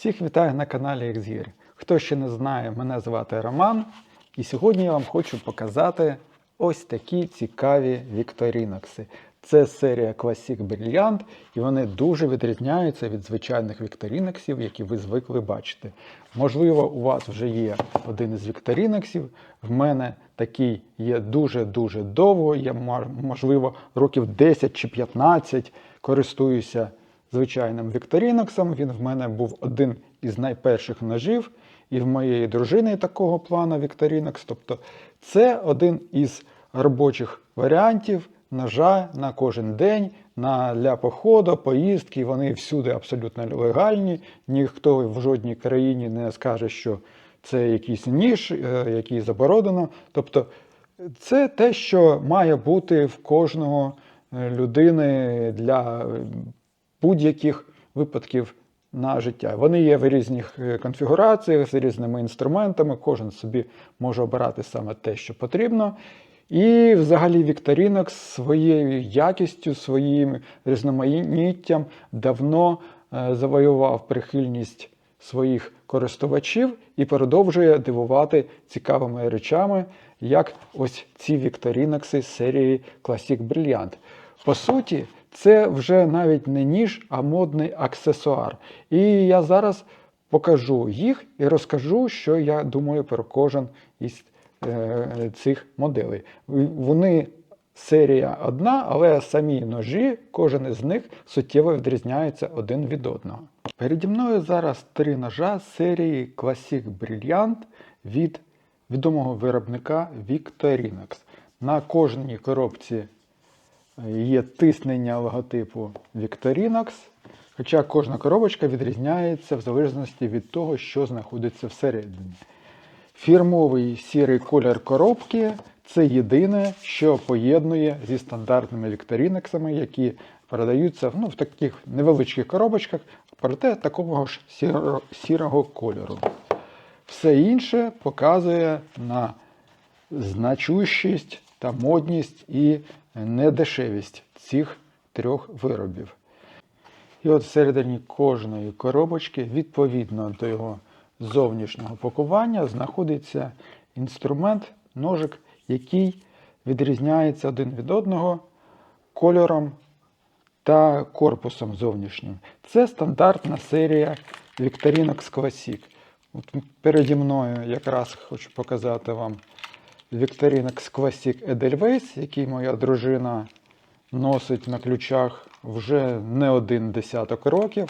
Всіх вітаю на каналі Xgear. Хто ще не знає, мене звати Роман, і сьогодні я вам хочу показати ось такі цікаві вікторінокси. Це серія Classic Brilliant, і вони дуже відрізняються від звичайних вікторіноксів, які ви звикли бачити. Можливо, у вас вже є один із вікторіноксів. В мене такий є дуже-дуже довго. Я, можливо, років 10 чи 15 користуюся звичайним вікторіноксом. Він в мене був один із найперших ножів, і в моєї дружини такого плану Вікторінокс. Тобто це один із робочих варіантів ножа на кожен день, на, для походу, поїздки. Вони всюди абсолютно легальні. Ніхто в жодній країні не скаже, що це якийсь ніж, е, який заборонено. Тобто це те, що має бути в кожного е, людини для будь-яких випадків на життя. Вони є в різних е, конфігураціях з різними інструментами. Кожен собі може обирати саме те, що потрібно. І взагалі Вікторінок своєю якістю, своїм різноманіттям давно е, завоював прихильність своїх користувачів і продовжує дивувати цікавими речами, як ось ці Вікторінокси серії Classic Brilliant. По суті, це вже навіть не ніж, а модний аксесуар. І я зараз покажу їх і розкажу, що я думаю про кожен із е, цих моделей. Вони серія одна, але самі ножі, кожен із них суттєво відрізняється один від одного. Переді мною зараз три ножа серії Classic Brilliant від відомого виробника Victorinox. На кожній коробці є тиснення логотипу Victorinox, хоча кожна коробочка відрізняється в залежності від того, що знаходиться всередині. Фірмовий сірий колір коробки це єдине, що поєднує зі стандартними вікторіноксами, які продаються ну, в таких невеличких коробочках, проте такого ж сіро, сірого кольору. Все інше показує на значущість та модність і недешевість цих трьох виробів. І от всередині кожної коробочки, відповідно до його зовнішнього пакування, знаходиться інструмент, ножик, який відрізняється один від одного кольором та корпусом зовнішнім. Це стандартна серія Victorinox Classic. От переді мною якраз хочу показати вам Victorinox Classic Edelweiss, який моя дружина носить на ключах вже не один десяток років.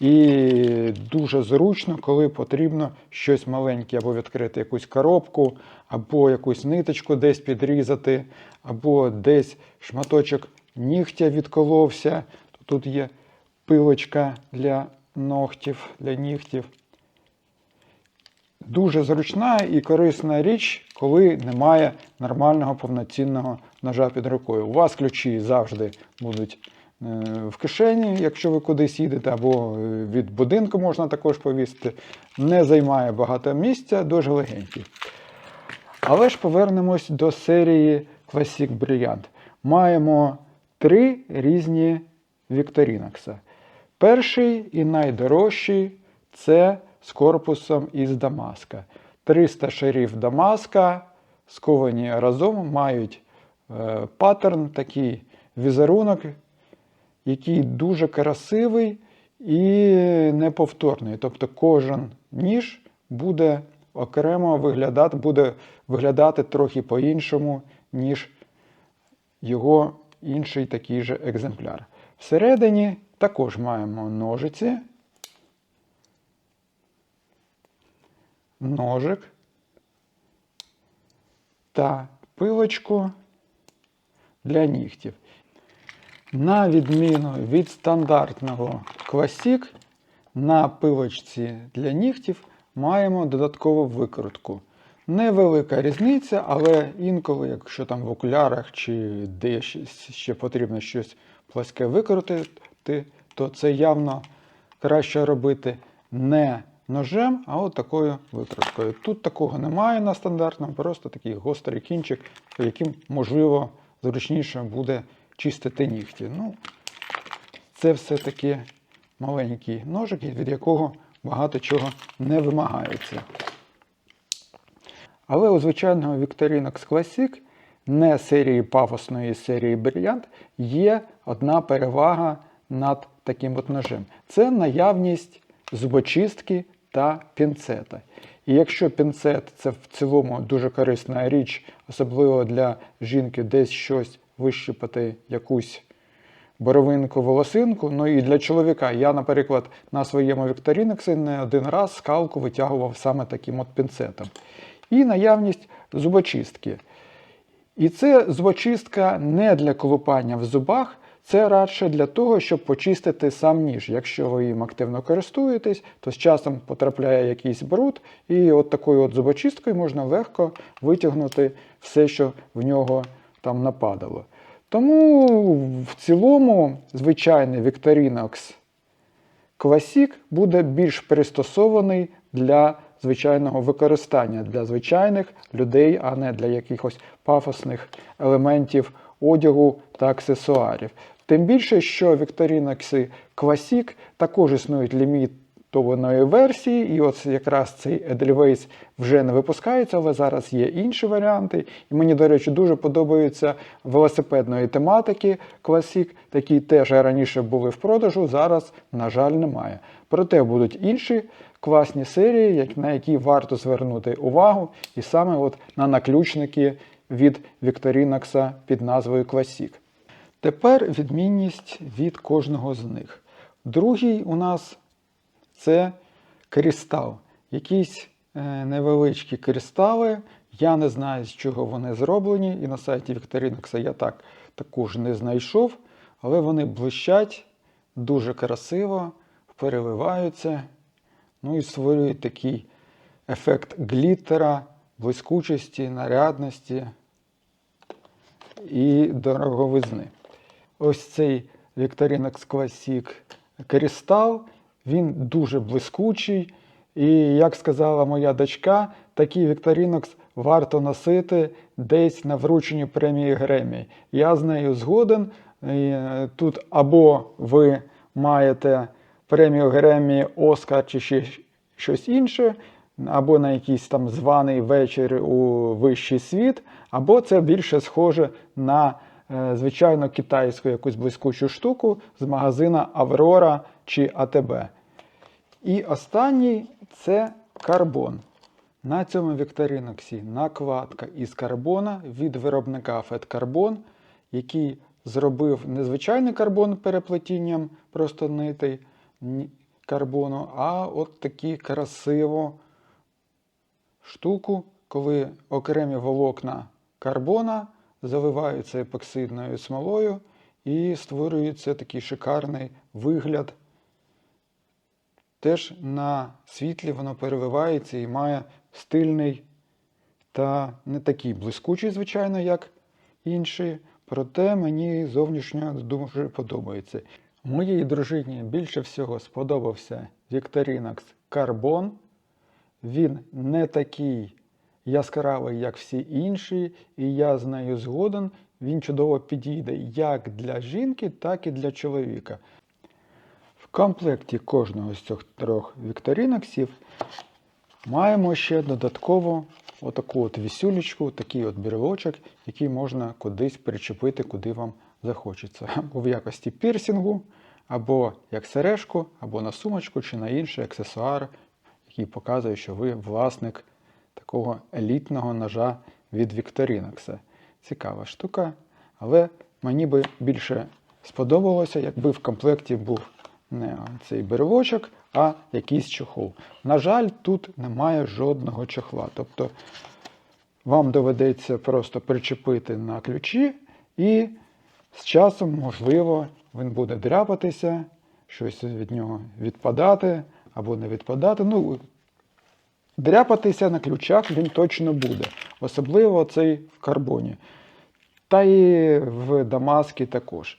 І дуже зручно, коли потрібно щось маленьке, або відкрити якусь коробку, або якусь ниточку десь підрізати, або десь шматочок нігтя відколовся. Тут є пилочка для ногтів, для нігтів. Дуже зручна і корисна річ, коли немає нормального повноцінного ножа під рукою. У вас ключі завжди будуть е, в кишені, якщо ви кудись їдете, або е, від будинку можна також повісити. Не займає багато місця, дуже легенький. Але ж повернемось до серії Classic Brilliant. Маємо три різні Вікторінокса. Перший і найдорожчий це з корпусом із Дамаска. 300 шарів Дамаска, сковані разом, мають е, паттерн, такий візерунок, який дуже красивий і неповторний. Тобто кожен ніж буде окремо виглядати, буде виглядати трохи по-іншому, ніж його інший такий же екземпляр. Всередині також маємо ножиці. Ножик та пилочку для нігтів. На відміну від стандартного Classic, на пилочці для нігтів маємо додаткову викрутку. Невелика різниця, але інколи, якщо там в окулярах чи де ще потрібно щось пласке викрутити, то це явно краще робити не ножем, а от такою викруткою. Тут такого немає на стандартному, просто такий гострий кінчик, яким, можливо, зручніше буде чистити нігті. Ну, Це все-таки маленький ножик, від якого багато чого не вимагається. Але у звичайного Victorinox Classic, не серії пафосної серії Brilliant, є одна перевага над таким от ножем. Це наявність зубочистки та пінцета. І якщо пінцет це в цілому дуже корисна річ, особливо для жінки десь щось вищипати, якусь боровинку, волосинку. Ну і для чоловіка. Я, наприклад, на своєму Вікторінексі не один раз скалку витягував саме таким от пінцетом. І наявність зубочистки. І це зубочистка не для колупання в зубах, це радше для того, щоб почистити сам ніж. Якщо ви їм активно користуєтесь, то з часом потрапляє якийсь бруд, і от такою от зубочисткою можна легко витягнути все, що в нього там нападало. Тому в цілому звичайний Victorinox Classic буде більш пристосований для звичайного використання для звичайних людей, а не для якихось пафосних елементів одягу та аксесуарів. Тим більше, що Victorinox Classic також існують лімітованої версії, і от якраз цей Edelweiss вже не випускається, але зараз є інші варіанти. І мені, до речі, дуже подобаються велосипедної тематики Classic, такі теж раніше були в продажу, зараз, на жаль, немає. Проте будуть інші класні серії, на які варто звернути увагу, і саме от на наключники від Victorinox під назвою Classic. Тепер відмінність від кожного з них. Другий у нас це кристал. Якісь е, невеличкі кристали. Я не знаю, з чого вони зроблені, і на сайті Victorinox я так також не знайшов, але вони блищать дуже красиво, переливаються, ну і створюють такий ефект гліттера, блискучості, нарядності і дороговизни. Ось цей Victorinox Classic кристал, він дуже блискучий. І, як сказала моя дочка, такий Victorinox варто носити десь на врученні премії Гремі. Я з нею згоден. Е, Тут або ви маєте премію Гремі, Оскар чи ще щось інше, або на якийсь там званий вечір у вищий світ, або це більше схоже на звичайно китайську якусь блискучу штуку з магазина Аврора чи АТБ. І останній це карбон. На цьому вікториноксі накладка із карбона від виробника Fed Carbon, який зробив не звичайний карбон переплетінням просто нитей карбону, а от такі красиву штуку, коли окремі волокна карбона заливаються епоксидною смолою і створюється такий шикарний вигляд. Теж на світлі воно переливається і має стильний та не такий блискучий, звичайно, як інші. Проте мені зовнішньо дуже подобається. Моїй дружині більше всього сподобався Victorinox Carbon. Він не такий яскравий, як всі інші, і я з нею згоден. Він чудово підійде як для жінки, так і для чоловіка. В комплекті кожного з цих трьох вікторіноксів маємо ще додатково отаку от вісюлечку, такий от брелочок, який можна кудись причепити, куди вам захочеться. Або в якості пірсінгу, або як сережку, або на сумочку, чи на інший аксесуар, який показує, що ви власник такого елітного ножа від Victorinox. Цікава штука, але мені би більше сподобалося, якби в комплекті був не цей берелочок, а якийсь чохол. На жаль, тут немає жодного чохла. Тобто вам доведеться просто причепити на ключі, і з часом, можливо, він буде дряпатися, щось від нього відпадати або не відпадати. Ну, дряпатися на ключах він точно буде, особливо цей в карбоні. Та і в Дамаскі також.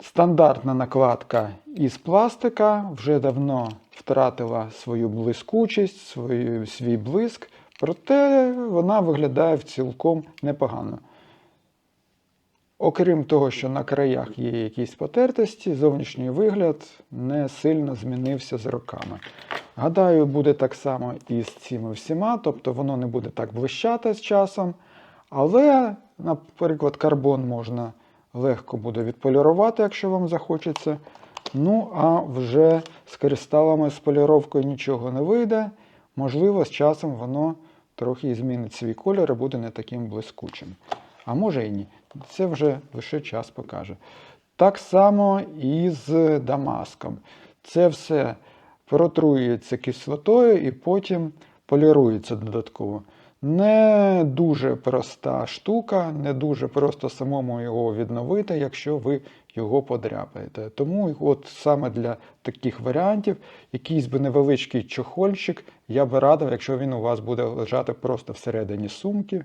Стандартна накладка із пластика вже давно втратила свою блискучість, свою, свій блиск, проте вона виглядає цілком непогано. Окрім того, що на краях є якісь потертості, зовнішній вигляд не сильно змінився з роками. Гадаю, буде так само і з цими всіма, тобто воно не буде так блищати з часом. Але, наприклад, карбон можна легко буде відполірувати, якщо вам захочеться. Ну, а вже з кристалами з поліровкою нічого не вийде. Можливо, з часом воно трохи змінить свій колір і буде не таким блискучим. А може і ні. Це вже лише час покаже. Так само і з Дамаском. Це все протруюється кислотою і потім полірується додатково. Не дуже проста штука, не дуже просто самому його відновити, якщо ви його подряпаєте. Тому от саме для таких варіантів якийсь би невеличкий чохольчик я би радив, якщо він у вас буде лежати просто всередині сумки,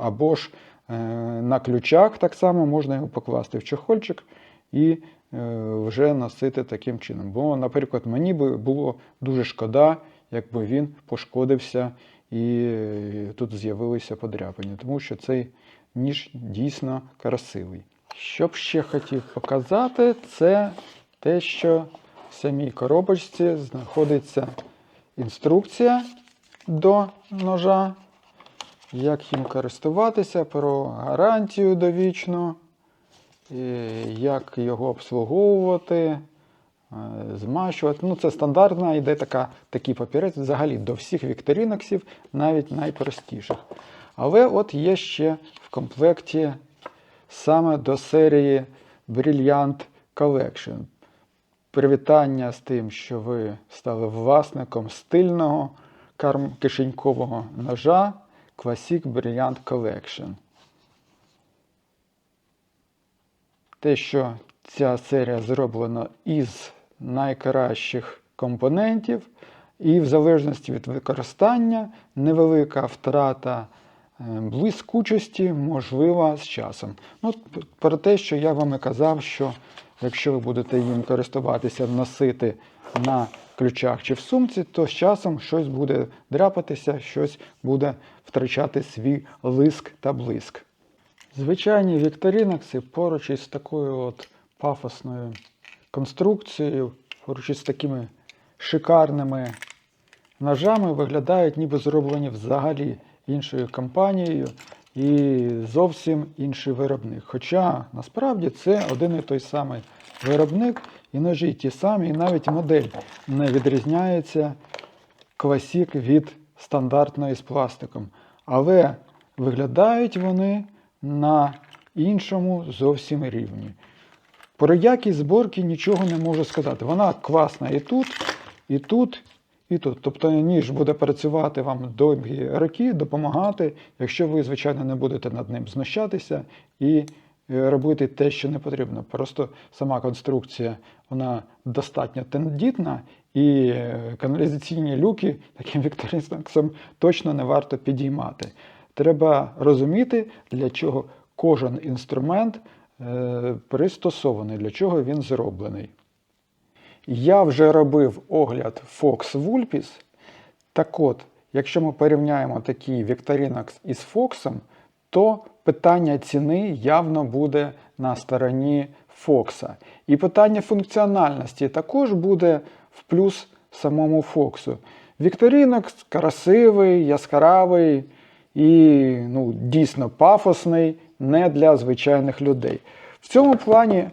або ж е, на ключах так само можна його покласти в чохольчик і вже носити таким чином. Бо, наприклад, мені би було дуже шкода, якби він пошкодився і е, тут з'явилися подряпини, тому що цей ніж дійсно красивий. Що б ще хотів показати, це те, що в самій коробочці знаходиться інструкція до ножа, як їм користуватися, про гарантію довічну, як його обслуговувати, е, змащувати. Ну, це стандартна йде така, такий папірець взагалі до всіх вікторіноксів, навіть найпростіших. Але от є ще в комплекті саме до серії Brilliant Collection. Привітання з тим, що ви стали власником стильного кишенькового ножа Classic Brilliant Collection. Те, що ця серія зроблена із найкращих компонентів, і в залежності від використання невелика втрата е, блискучості можлива з часом. Ну, про те, що я вам і казав, що якщо ви будете їм користуватися, носити на ключах чи в сумці, то з часом щось буде дряпатися, щось буде втрачати свій лиск та блиск. Звичайні вікторінокси поруч із такою от пафосною конструкцією, поруч із такими шикарними ножами виглядають ніби зроблені взагалі іншою компанією і зовсім інший виробник. Хоча насправді це один і той самий виробник, і ножі ті самі, і навіть модель не відрізняється класік від стандартної з пластиком. Але виглядають вони на іншому зовсім рівні. Про якість зборки нічого не можу сказати. Вона класна і тут, і тут, і тут. Тобто ніж буде працювати вам довгі роки, допомагати, якщо ви, звичайно, не будете над ним знущатися і е, робити те, що не потрібно. Просто сама конструкція вона достатньо тендітна, і е, каналізаційні люки таким вікторинксом точно не варто підіймати. Треба розуміти, для чого кожен інструмент е, пристосований, для чого він зроблений. Я вже робив огляд Fox Vulpis. Так от, якщо ми порівняємо такий Victorinox із Fox, то питання ціни явно буде на стороні Fox. І питання функціональності також буде в плюс самому Фоксу. Victorinox красивий, яскравий і ну, дійсно пафосний, не для звичайних людей. В цьому плані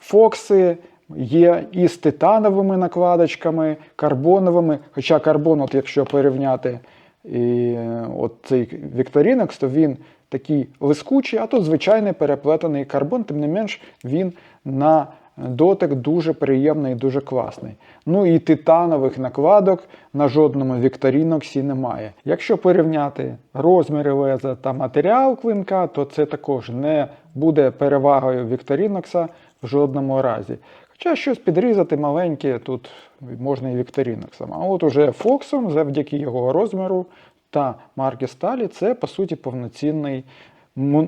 Фокси є і з титановими накладочками, карбоновими. Хоча карбон, от якщо порівняти і, е, от цей Victorinox, то він такий лискучий, а тут звичайний переплетений карбон, тим не менш він на дотик дуже приємний і дуже класний. Ну і титанових накладок на жодному Victorinox немає. Якщо порівняти розміри леза та матеріал клинка, то це також не буде перевагою Victorinox в жодному разі. Хоча щось підрізати маленьке тут можна і Victorinox. А от уже Фоксом, завдяки його розміру та марки сталі, це по суті повноцінний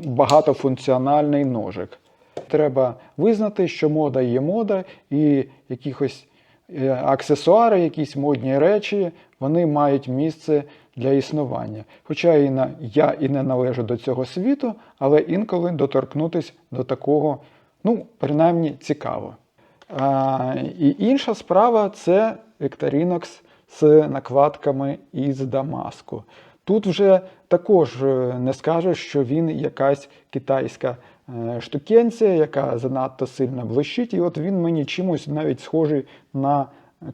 багатофункціональний ножик. Треба визнати, що мода є мода, і якихось е, аксесуари, якісь модні речі, вони мають місце для існування. Хоча і на, я і не належу до цього світу, але інколи доторкнутися до такого, ну, принаймні, цікаво. А, і інша справа це Victorinox з накладками із Дамаску. Тут вже також е, не скажеш, що він якась китайська штукенція, яка занадто сильно блищить, і от він мені чимось навіть схожий на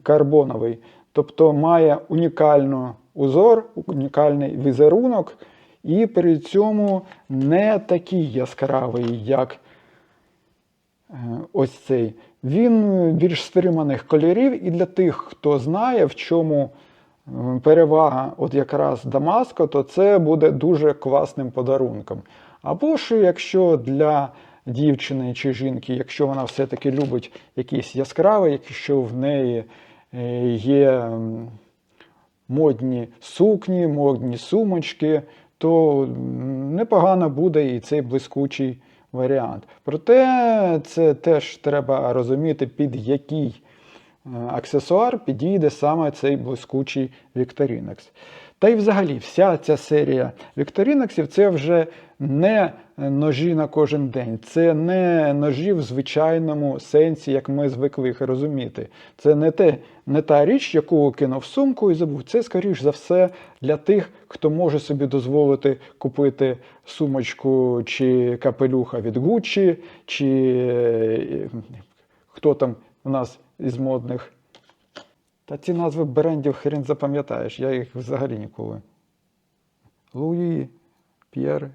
карбоновий. Тобто має унікальний узор, унікальний візерунок, і при цьому не такий яскравий, як Е, ось цей. Він більш стриманих кольорів, і для тих, хто знає, в чому е, перевага от якраз Дамаско, то це буде дуже класним подарунком. Або ж якщо для дівчини чи жінки, якщо вона все-таки любить якийсь яскравий, якщо в неї е, є модні сукні, модні сумочки, то непогано буде і цей блискучий варіант. Проте це теж треба розуміти, під який е, аксесуар підійде саме цей блискучий Victorinox. Та й взагалі, вся ця серія Victorinoxів це вже не ножі на кожен день, це не ножі в звичайному сенсі, як ми звикли їх розуміти. Це не те, не та річ, яку кинув сумку і забув. Це, скоріш за все, для тих, хто може собі дозволити купити сумочку чи капелюха від Gucci, чи е, хто там у нас із модних. Та ці назви брендів хрен запам'ятаєш, я їх взагалі ніколи. Луї, П'єр,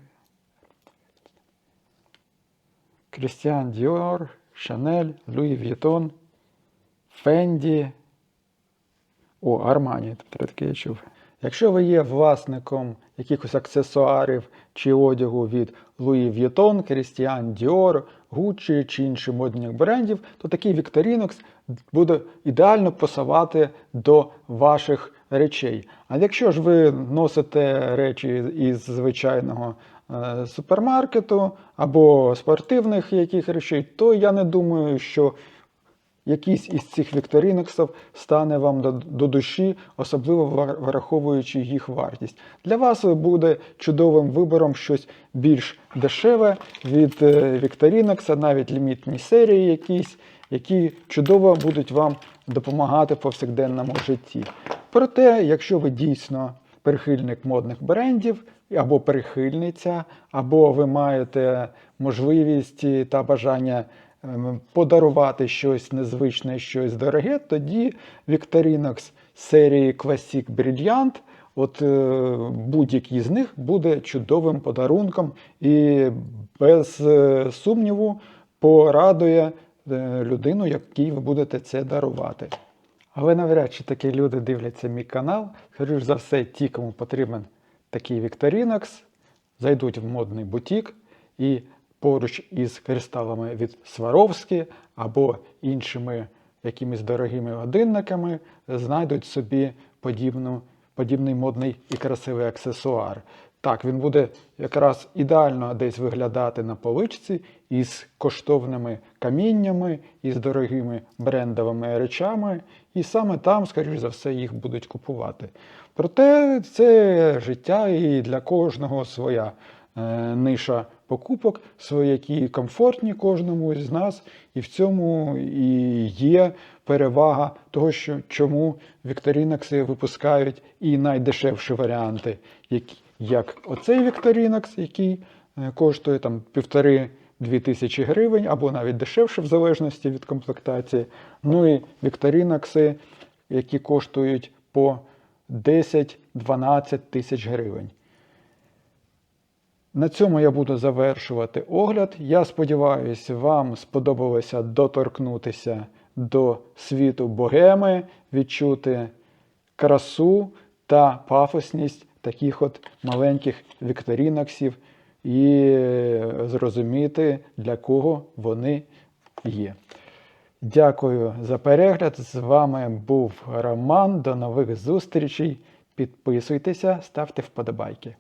Крістіан Діор, Шанель, Луї В'єтон, Фенді. О, Армані, про таке я чув. Якщо ви є власником якихось аксесуарів чи одягу від Louis Vuitton, Christian Dior, Gucci чи інших модних брендів, то такий Victorinox буде ідеально пасувати до ваших речей. А якщо ж ви носите речі із звичайного е, супермаркету або спортивних яких речей, то я не думаю, що якийсь із цих вікторіноксів стане вам до, до душі, особливо враховуючи їх вартість. Для вас буде чудовим вибором щось більш дешеве від е, Вікторінокса, навіть лімітні серії якісь, які чудово будуть вам допомагати в повсякденному житті. Проте, якщо ви дійсно прихильник модних брендів, або прихильниця, або ви маєте можливість та бажання подарувати щось незвичне, щось дороге, тоді Victorinox серії Classic Brilliant, от е, будь-який з них буде чудовим подарунком і без е, сумніву порадує е, людину, якій ви будете це дарувати. Але навряд чи такі люди дивляться мій канал. Скоріш за все, ті, кому потрібен такий Victorinox, зайдуть в модний бутік і поруч із кристалами від Сваровські або іншими якимись дорогими годинниками знайдуть собі подібну, подібний модний і красивий аксесуар. Так, він буде якраз ідеально десь виглядати на поличці із коштовними каміннями, із дорогими брендовими речами, і саме там, скоріш за все, їх будуть купувати. Проте це життя і для кожного своя е, ниша покупок, які комфортні кожному з нас, і в цьому і є перевага того, що чому Вікторінокси випускають і найдешевші варіанти, як оцей Вікторінокс, який е, коштує там півтори-дві тисячі гривень, або навіть дешевше, в залежності від комплектації. Ну і Вікторінокси, які коштують по 10-12 тисяч гривень. На цьому я буду завершувати огляд. Я сподіваюся, вам сподобалося доторкнутися до світу богеми, відчути красу та пафосність таких от маленьких вікторіноксів і зрозуміти, для кого вони є. Дякую за перегляд. З вами був Роман. До нових зустрічей. Підписуйтеся, ставте вподобайки.